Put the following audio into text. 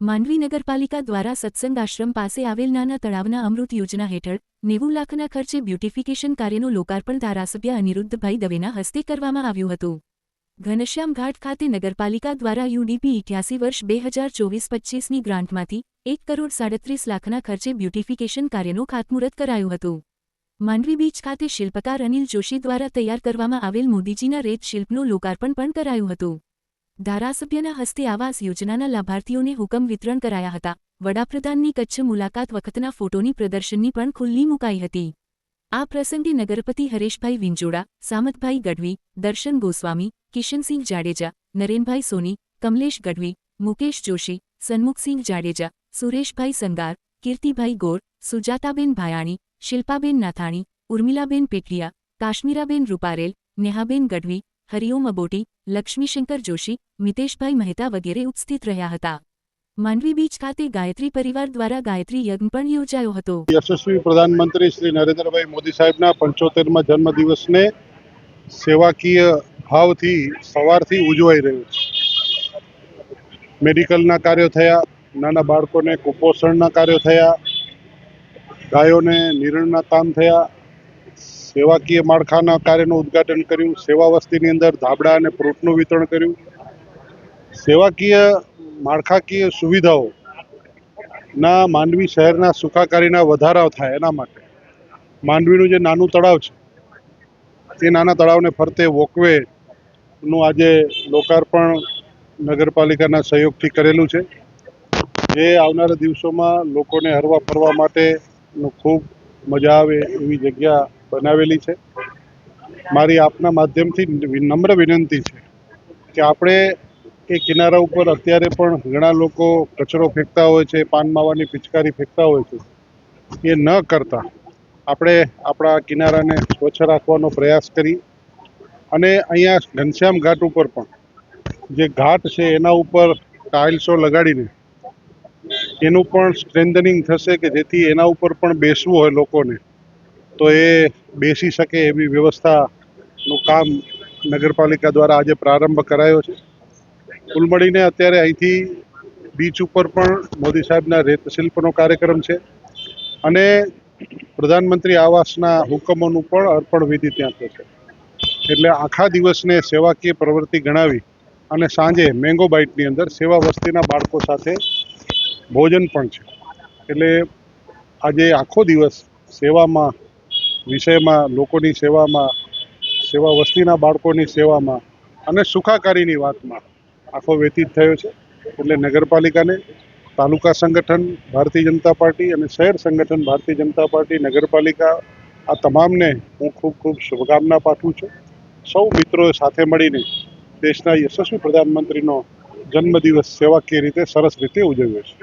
માંડવી નગરપાલિકા દ્વારા સત્સંગ આશ્રમ પાસે આવેલ નાના તળાવના અમૃત યોજના હેઠળ નેવું લાખના ખર્ચે બ્યુટિફિકેશન કાર્યનું લોકાર્પણ ધારાસભ્ય અનિરુદ્ધભાઈ દવેના હસ્તે કરવામાં આવ્યું હતું. ઘનશ્યામ ઘાટ ખાતે નગરપાલિકા દ્વારા યુડીપી ઇઠ્યાસી વર્ષ બે હજાર ચોવીસ પચ્ચીસની ગ્રાન્ટમાંથી એક કરોડ સાડત્રીસ લાખના ખર્ચે બ્યુટિફિકેશન કાર્યનું ખાતમુહૂર્ત કરાયું હતું. માંડવી બીચ ખાતે શિલ્પકાર અનિલ જોશી દ્વારા તૈયાર કરવામાં આવેલ મોદીજીના રેત શિલ્પનું લોકાર્પણ પણ કરાયું હતું. ધારાસભ્યના હસ્તે આવાસ યોજનાના લાભાર્થીઓને હુકમ વિતરણ કરાયા હતા. વડાપ્રધાનની કચ્છ મુલાકાત વખતના ફોટોની પ્રદર્શનની પણ ખુલ્લી મુકાઈ હતી. આ પ્રસંગે નગરપતિ હરેશભાઈ વિંજોડા, સામતભાઈ ગઢવી, દર્શન ગોસ્વામી, કિશનસિંહ જાડેજા, નરેનભાઈ સોની, કમલેશ ગઢવી, મુકેશ જોશી, સન્મુખસિંહ જાડેજા, સુરેશભાઈ સંગાર, કીર્તિભાઈ ગોર, સુજાતાબેન ભાયાણી, શિલ્પાબેન નાથાણી, ઉર્મિલાબેન પેટલિયા કાશ્મીરાબેન રૂપારેલ, નેહાબેન ગઢવી હરિઓમ અબોટી, લક્ષ્મીશંકર જોશી, મિતેશભાઈ મહેતા વગેરે ઉપસ્થિત રહ્યા હતા. માંડવી બીચ ખાતે ગાયત્રી પરિવાર દ્વારા ગાયત્રી યજ્ઞ પણ યોજાયો હતો. યશસ્વી પ્રધાનમંત્રી શ્રી નરેન્દ્રભાઈ મોદી સાહેબના પંચોતેરમાં જન્મદિવસને સેવાકીય ભાવથી, સવારથી ઉજવાઈ રહ્યું છે. મેડિકલના કાર્યો થયા, નાના બાળકોને કુપોષણના કાર્યો થયા, ગાયોને નિરણના કામ થયા સેવાકીય માળખાના કાર્યનું ઉદ્ઘાટન કર્યું, સેવા વસ્તીની અંદર ધાબળા અને પ્રોટનું વિતરણ કર્યું. સેવાકીય માળખાકીય સુવિધાઓ ના માંડવી શહેરના સુખાકારીના વધારાઓ થાય એના માટે. માંડવીનું જે નાનું તળાવ છે, તે નાના તળાવને ફરતે વોકવે નું આજે લોકાર્પણ નગરપાલિકાના સહયોગથી કરેલું છે. જે આવનારા દિવસોમાં લોકોને હરવા ફરવા માટેનું ખૂબ મજા આવે એવી જગ્યા બનાવેલી છે. મારી આપના માધ્યમથી નમ્ર વિનંતી છે કે આપણે એ કિનારા ઉપર અત્યારે પણ ઘણા લોકો કચરો ફેંકતા હોય છે, પાન માવાની પિચકારી ફેંકતા હોય છે. એ ન કરતા. આપણે આપણા કિનારાને સ્વચ્છ રાખવાનો પ્રયાસ કરી અને અહીંયા ઘનશ્યામ ઘાટ ઉપર પણ જે ઘાટ છે એના ઉપર ટાઇલ્સો લગાડીને એનું પણ સ્ટ્રેન્થનિંગ થશે કે જેથી એના ઉપર પણ બેસવું હોય લોકોને. તો એ બેસી શકે એવી વ્યવસ્થાનું કામ નગરપાલિકા દ્વારા આજે પ્રારંભ કરાયો છે. કુલ મળીને અત્યારે અહીંથી બીચ ઉપર પણ મોદી સાહેબના રેત શિલ્પનો કાર્યક્રમ છે અને પ્રધાનમંત્રી આવાસના હુકમોનું પણ અર્પણ વિધિ ત્યાં થશે. એટલે આખા દિવસને સેવાકીય પ્રવૃત્તિ ગણાવી અને સાંજે મેંગો બાઇટની અંદર સેવા વસ્તીના બાળકો સાથે ભોજન પણ છે. એટલે આજે આખો દિવસ સેવામાં વિષયમાં, લોકોની સેવામાં, સેવા વસ્તીના બાળકોની સેવામાં અને સુખાકારીની વાતમાં આખો વ્યતીત થયો છે. એટલે નગરપાલિકાને તાલુકા સંગઠન, ભારતીય જનતા પાર્ટી અને શહેર સંગઠન, ભારતીય જનતા પાર્ટી, નગરપાલિકા આ તમામને હું ખૂબ ખૂબ શુભકામના પાઠવું છું. સૌ મિત્રો સાથે મળીને દેશના યશસ્વી પ્રધાનમંત્રીનો જન્મદિવસ સેવાકીય રીતે સરસ રીતે ઉજવ્યો છે.